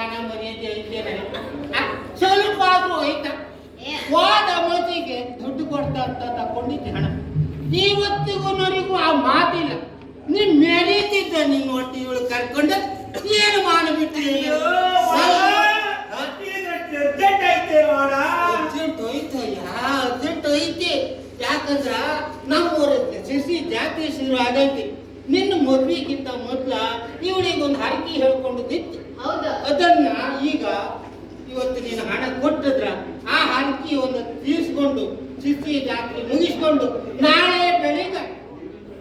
ಮಾನ ಮರ್ಯಾದೆ ಐತೆ ಸ್ವಲ್ಪ ಆದ್ರೂ ಐತಾ ಏ, ಹೋದ ಮತಿಗೆ ದುಡ್ಡು ಕೊಡ್ತಾ ಅಂತ ತಕೊಂಡಿದ್ದೆ ಹಣ ಇವತ್ತಿಗೂ ಆ ಮಾತಿಲ್ಲ. ನೀನ್ ಮೆರೀತಿದ್ದ ನಿನ್ನ ಒಟ್ಟು ಇವಳು ಕರ್ಕೊಂಡು. ಏನು ಮಾಡಿಬಿಟ್ಟು ಐತೆ ಯಾಕಂದ್ರ ನಮ್ಮೂರ ಶಶಿ ಜಾತಿ ಶುರು ಆಗೈತಿ. ನಿನ್ನ ಮದ್ವಿಗಿಂತ ಮೊದ್ಲ ಇವಳಿಗೊಂದು ಹರಕಿ ಹೇಳ್ಕೊಂಡಿದ್ದಿತ್ತು ಅದನ್ನ ಈಗ ಇವತ್ತು ನೀನು ಹಣ ಕೊಟ್ಟಿದ್ರ ಆ ಒಂದು ತೀರಿಸ್ಕೊಂಡು ಶಿಸ್ತಿ ಜಾತ್ರೆ ಮುಗಿಸ್ಕೊಂಡು ನಾಳೆ ಬೆಳಿಗ್ಗೆ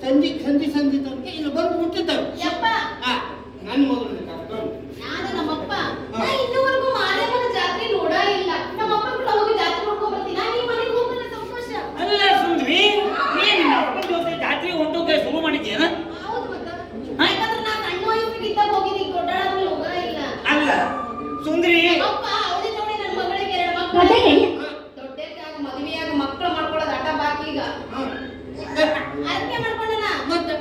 ಸಂಜೆ ಸಂಧಿ ಸಂಧಿ ತನಕ ಇಲ್ಲಿ ಬಂದು ಮುಟ್ಟಿದ್ದಾವೆ ನನ್ನ ಮಗಳನ್ನ ಕರ್ಕೊಂಡು ನಾನು ನಮ್ಮಪ್ಪ ನಾ ಇನ್ನೂವರೆಗೂ ಮಾರೇಮನ ಜಾತ್ರೆ ನೋಡ ಇಲ್ಲ ನಮ್ಮಪ್ಪ ಕೂಡ ಹೋಗಿ ಜಾತ್ರೆ ನೋಡ್ಕೊಂಡ್ ಬರ್ತೀನಿ ನೀ ಮನೆಗೆ ಹೋಗ್ಬರ ಸಂತೋಷ ಅಲ್ಲ ಸುಂದ್ರಿ ನೀನ್ ನಿನ್ನ ಅಪ್ಪನ ಜೊತೆ ಜಾತ್ರೆ ಹೊಂಟೋಕೆ ಶುರು ಮಾಡಿದ್ಯೇನ ಹೌದು ಮತ್ತ ಯಾಕಂದ್ರೆ ನಾ ಸಣ್ಣ ವಯಸ್ಸಿಗಿದ್ದಾಗ ಹೋಗಿದ್ದೀನಿ ದೊಡ್ಡಾದ್ಮೇಲೆ ಹೋಗ ಇಲ್ಲ ಅಲ್ಲ ಸುಂದ್ರಿ ಅಪ್ಪ ಅವಳಿ ನೋಡಿ ನನ್ನ ಮಗಳಿಗೆ ಎರಡು ಮಕ್ಕಳು ದೊಡ್ಡಕ್ಕಾಗ ಮದುವೆಯಾಗ ಮಕ್ಕಳು ಮಾಡ್ಕೊಳ್ಳೋದು ಆಟ ಬಾಕಿ ಈಗ? ಹಾ. ಅರ್ಕೆ ಮಾಡ್ಕೊಂಡನ ಮತ್ತೆ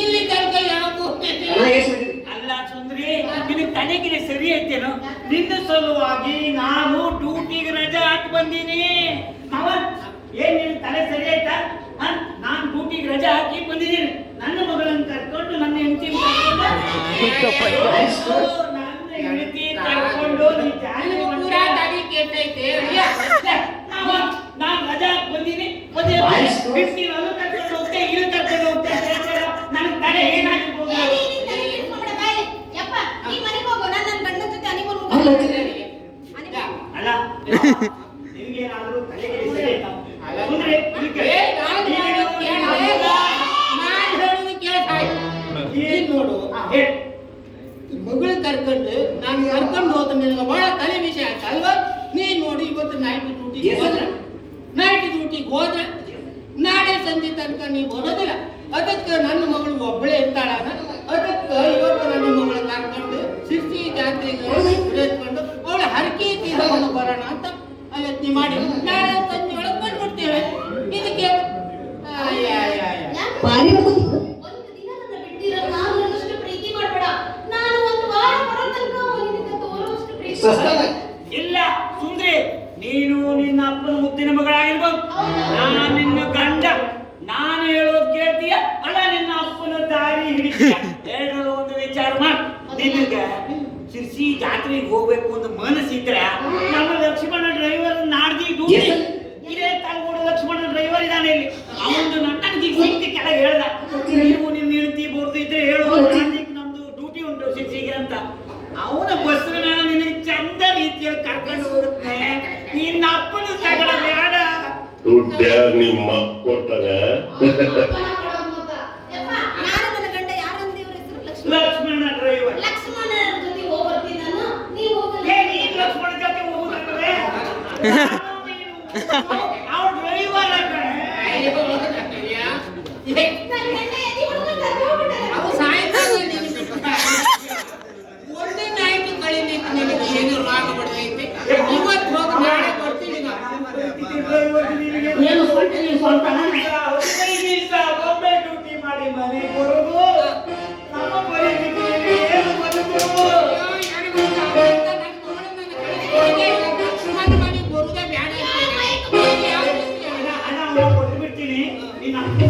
ಇಲ್ಲಿ ತನಕ ಯಾಕೋ ಅಲ್ಲ ಸುಂದ್ರಿ ತಲೆಗಿಲೆ ಸರಿ ಐತೇನು? ನಿನ್ನ ಸಲುವಾಗಿ ನಾನು ಡ್ಯೂಟಿಗೆ ರಜೆ ಹಾಕಿ ಬಂದೀನಿ. ಮಾವ ಏನ್ ನಿನ್ ತಲೆ ಸರಿ ಆಯ್ತಾ? ನಾನು ನಾನ್ ಡ್ಯೂಟಿಗೆ ರಜೆ ಹಾಕಿ ಬಂದಿದ್ದೀನಿ ನನ್ನ ಮಗಳನ್ನು ಕರ್ಕೊಂಡು ನನ್ನ ನನ್ನ ಹೆಂಡತಿ ಮಗಳು ಕರ್ಕೊಂಡು ನಾನು ಕರ್ಕೊಂಡು ಹೋದ ಮೇಲೆ ಬಹಳ ತಲೆ ವಿಷಯ ಆಯ್ತು ಅಲ್ವಾ ನೀನ್ ನೋಡಿ ಇವತ್ತು ನೈಟ್ ಡ್ಯೂಟಿಗೆ ಹೋದ್ರೆ ನೈಟ್ ಡ್ಯೂಟಿಗೆ ಹೋದ್ರೆ ನಾಳೆ ಸಂಜೆ ತನಕ ನೀವು ಬರೋದಿಲ್ಲ ಅದಕ್ಕೆ ನನ್ನ ಮಗಳು ಒಬ್ಬಳೇ ಇರ್ತಾಳ. ಅದಕ್ಕೆ ಇವತ್ತು ನನ್ನ ಮಗಳು ಕರ್ಕೊಂಡು ಶಿರ್ಸಿ ಜಾತ್ರೆಗೆ ಕರೆದುಕೊಂಡು ಅವಳ ಹರಕೆ ತೀರ್ಕೊಂಡು ಬರೋಣ ಅಂತ ಅಲ್ಲಿ ಮಾಡಿ. ನಾಳೆ ಸಂಜೆ ಒಳಗೆ ಬಂದ್ಬಿಡ್ತೇವೆ ಇದಕ್ಕೆ ಇಲ್ಲ ಸುಂದ್ರಿ. ನೀನು ನಿನ್ನ ಅಪ್ಪನ ಮುದ್ದಿನ ಮಗಳಾಗಿರ್ಬೋದು. ನಾನು ನಿನ್ನ ಗಂಡ. ನಾನು ಹೇಳೋದು ಕೇಳ್ತೀಯ? ಅಣ್ಣ ನಿನ್ನ ಅಪ್ಪನ ದಾರಿ ಹಿಡಿತೀಯ? ಎರಡರಲ್ಲಿ ಒಂದು ವಿಚಾರ ಮಾಡು. ನಿನಗೆ ಶಿರ್ಸಿ ಜಾತ್ರೆಗೆ ಹೋಗ್ಬೇಕು ಅಂತ ಮನಸ್ಸಿದ್ರೆ ನಮ್ಮ ಲಕ್ಷ್ಮಣ ಡ್ರೈವರ್ ನಾಡ್ದಿ ಡ್ಯೂಟಿ ಇದೇ ತಾಲ್ಗೋಡು ಲಕ್ಷ್ಮಣ ಡ್ರೈವರ್ ಇದಾನೆ ಇಲ್ಲಿ. ಅವನು ನನಗೆ ಹೋಗ್ತಿ ಕೆಳಗೆ ಹೇಳ್ದ. ನೀವು ನಿಮ್ಮ ಹೆಂಡತಿ ಬರ್ದು ಇದ್ರೆ ಹೇಳು. ನಮ್ದು ಡ್ಯೂಟಿ ಉಂಟು ಶಿರ್ಸಿಗೆ ಅಂತ. ಅವನ ಬಸ್ ಮೇಲೆ ನಿನಗೆ ಚಂದ ರೀತಿಯಲ್ಲಿ ಕರ್ಕೊಂಡು ಹೋಗುತ್ತೆ. ನಿನ್ನ ಅಪ್ಪನ ತಗಳ ಬೇಡ. ದುಡ್ಡ ನಿಮ್ಮ ಕೊಡ್ತಾರೆ ನಾನು ಲಕ್ಷ್ಮಣ ಲಕ್ಷ್ಮಣ ಡ್ರೈವರ್ ಲಕ್ಷ್ಮಣ ಜೊತೆ ಹೋಗ್ ನಾನು ನೀವು ಹೋಗಲ್ಲ ಏ ನೀನ್ ಲಕ್ಷ್ಮಣ ಜೊತೆ ಡ್ರೈವರ್ ಗಂಡ ಎದೆ ಹೊಡ್ಕೊಂಡ್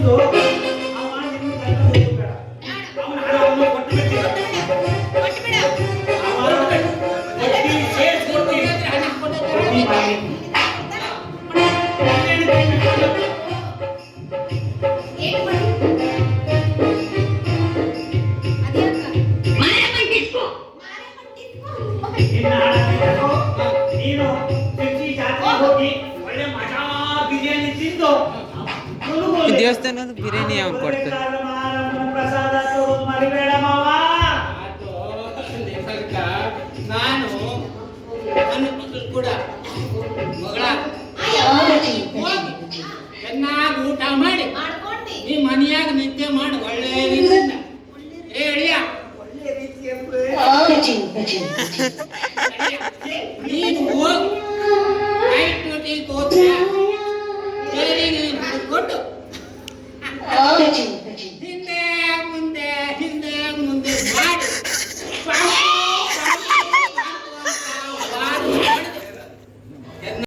ನಿನ್ನ ಅಪ್ಪಂದು ಅವ ನಿನ್ನ ಗಂಡ ಹೋಗ್ಬೇಡ ಅವನ ಹಣ ಅವನು ಕೊಟ್ಟು ಬಿಡ್ತೀನಿ ಅವ ಬಡ್ಡಿ ಸೇರ್ಸ್ಕೊಡ್ತೀನಿ ಬಡ್ಡಿ ಮಾಡಿ ಏನ್ ಈ ದೇವಸ್ಥಾನದ ಬಿರಿಯಾನಿ ಯಾವಾಗ ಕೊಡ್ತಾರೆ ಚೆನ್ನಾಗಿ ಊಟ ಮಾಡಿ ಮಾಡ್ಕೊಂಡಿ. ಈ ಮನೆಯಾಗ ನಿದ್ದೆ ಮಾಡಿ ಒಳ್ಳೆ ರೀತಿಯಿಂದ ಅಳಿಯ ಒಳ್ಳೆ ರೀತಿಯ